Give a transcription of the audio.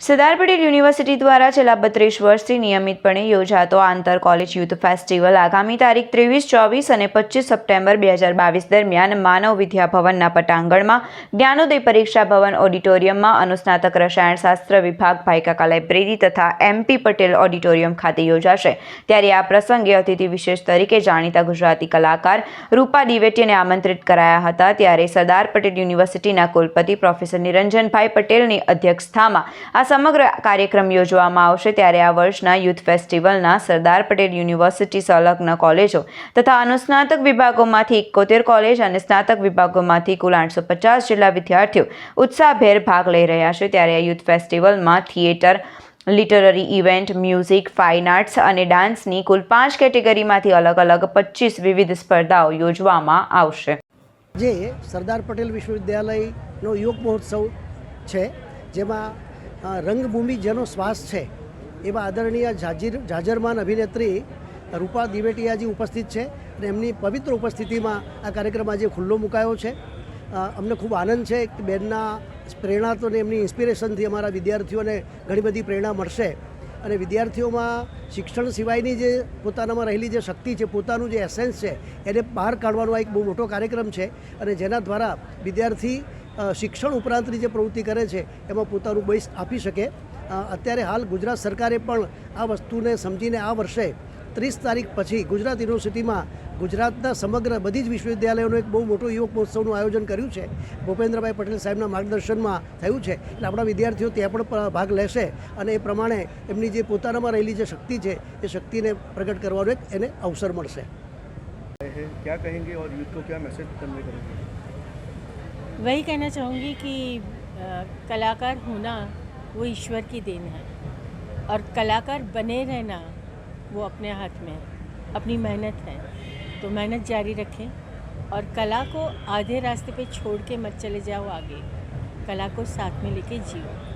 સરદાર Patel university દ્વારા છેલ્લા બત્રીસ વર્ષથી નિયમિતપણે યોજાતો આંતર કોલેજ યુથ ફેસ્ટિવલ આગામી તારીખ ત્રેવીસ, ચોવીસ અને પચીસ સપ્ટેમ્બર બે હજાર બાવીસ દરમિયાન માનવ વિદ્યા ભવનના પટાંગણમાં જ્ઞાનોદય પરીક્ષા ભવન ઓડિટોરિયમમાં અનુસ્નાતક રસાયણશાસ્ત્ર વિભાગ ભાઈકાકા લાઇબ્રેરી તથા એમપી પટેલ ઓડિટોરિયમ ખાતે યોજાશે. ત્યારે આ પ્રસંગે અતિથિ વિશેષ તરીકે જાણીતા ગુજરાતી કલાકાર રૂપા દિવેટીને આમંત્રિત કરાયા હતા. ત્યારે સરદાર પટેલ યુનિવર્સિટીના કુલપતિ પ્રોફેસર નિરંજનભાઈ પટેલની અધ્યક્ષતામાં આ સમગ્ર કાર્યક્રમ યોજવામાં આવશે ત્યારે આ વર્ષના યુથ ફેસ્ટિવલના સરદાર પટેલ યુનિવર્સિટી સંલગ્ન કોલેજો તથા અનુસ્નાતક વિભાગોમાંથી એકોતેર કોલેજ અને સ્નાતક વિભાગોમાંથી કુલ આઠસો પચાસ જેટલા વિદ્યાર્થીઓ ઉત્સાહભેર ભાગ લઈ રહ્યા છે. ત્યારે આ યુથ ફેસ્ટિવલમાં theatre, literary event, music, fine arts અને ડાન્સની કુલ પાંચ કેટેગરીમાંથી અલગ અલગ પચીસ વિવિધ સ્પર્ધાઓ યોજવામાં આવશે. જે સરદાર પટેલ વિશ્વવિદ્યાલયનો યોગ મહોત્સવ છે, જેમાં રંગભૂમિ જેનો શ્વાસ છે, એવા આદરણીય જાજીર, જાજરમાન અભિનેત્રી રૂપા દિવેટિયાજી ઉપસ્થિત છે અને એમની પવિત્ર ઉપસ્થિતિમાં આ કાર્યક્રમ આજે ખુલ્લો મુકાયો છે. અમને ખૂબ આનંદ છે કે બેનના પ્રેરણા તો એમની ઇન્સ્પિરેશનથી અમારા વિદ્યાર્થીઓને ઘણી બધી પ્રેરણા મળશે. અને વિદ્યાર્થીઓમાં શિક્ષણ સિવાયની જે પોતાનામાં રહેલી જે શક્તિ છે, પોતાનું જે એસેન્સ છે, એને બહાર કાઢવાનો આ એક બહુ મોટો કાર્યક્રમ છે. અને જેના દ્વારા વિદ્યાર્થી શિક્ષણ ઉપરાંતની જે પ્રવૃત્તિ કરે છે, એમાં પોતાનું બૈસ આપી શકે. અત્યારે હાલ ગુજરાત સરકારે પણ આ વસ્તુને સમજીને આ વર્ષે ત્રીસ તારીખ પછી ગુજરાત યુનિવર્સિટીમાં ગુજરાતના સમગ્ર બધી જ વિશ્વવિદ્યાલયોનું એક બહુ મોટો યુવક મહોત્સવનું આયોજન કર્યું છે. ભૂપેન્દ્રભાઈ પટેલ સાહેબના માર્ગદર્શનમાં થયું છે. એટલે આપણા વિદ્યાર્થીઓ ત્યાં પણ ભાગ લેશે અને એ પ્રમાણે એમની જે પોતાનામાં રહેલી જે શક્તિ છે, એ શક્તિને પ્રગટ કરવાનો એક એને અવસર મળશે. ક્યાં કહેંગે? યુથ કો ક્યાં મેસેજ કરેંગે? वही कहना चाहूँगी कि कलाकार होना वो ईश्वर की देन है। और कलाकार बने रहना वो अपने हाथ में है, अपनी मेहनत है। तो मेहनत जारी रखें और कला को आधे रास्ते पे छोड़ के मत चले जाओ आगे। कला को साथ में लेके जियो।